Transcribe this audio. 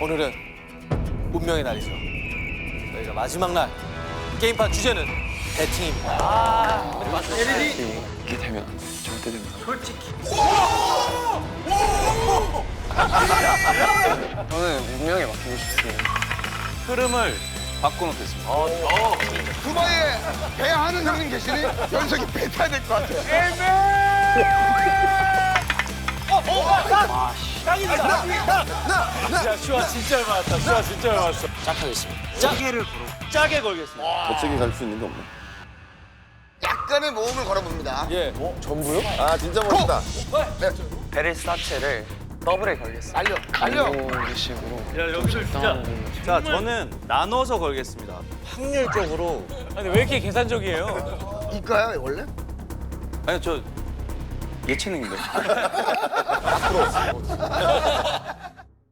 오늘은 운명의 날이죠. 저희가 마지막 날 게임판 주제는 배팅입니다. 이게 되면 절대 됩니다. 저는 운명에 맡기고 싶습니다. 흐름을 바꿔놓겠습니다. 두바이에 배 하는 형님 계시니 연석이 배 타야 될 것 같아. 야, 슈아 진짜 잘 맞았다. 슈아 진짜 잘 맞았어. 시작하겠습니다. 짜게를 걸어. 짜게 걸겠습니다. 멋지게 갈 수 있는 게 없네. 약간의 모험을 걸어봅니다. 예. 아 진짜 멋있다. 베릴 사체를 더블에 걸겠습니다. 알려, 알려. 이런 식으로. 야, 여기서 진짜. 자, 저는 나눠서 걸겠습니다. 확률적으로. 아니, 왜 이렇게 계산적이에요? 이까요 원래? 아니, 저 예체능인데. 앞으로.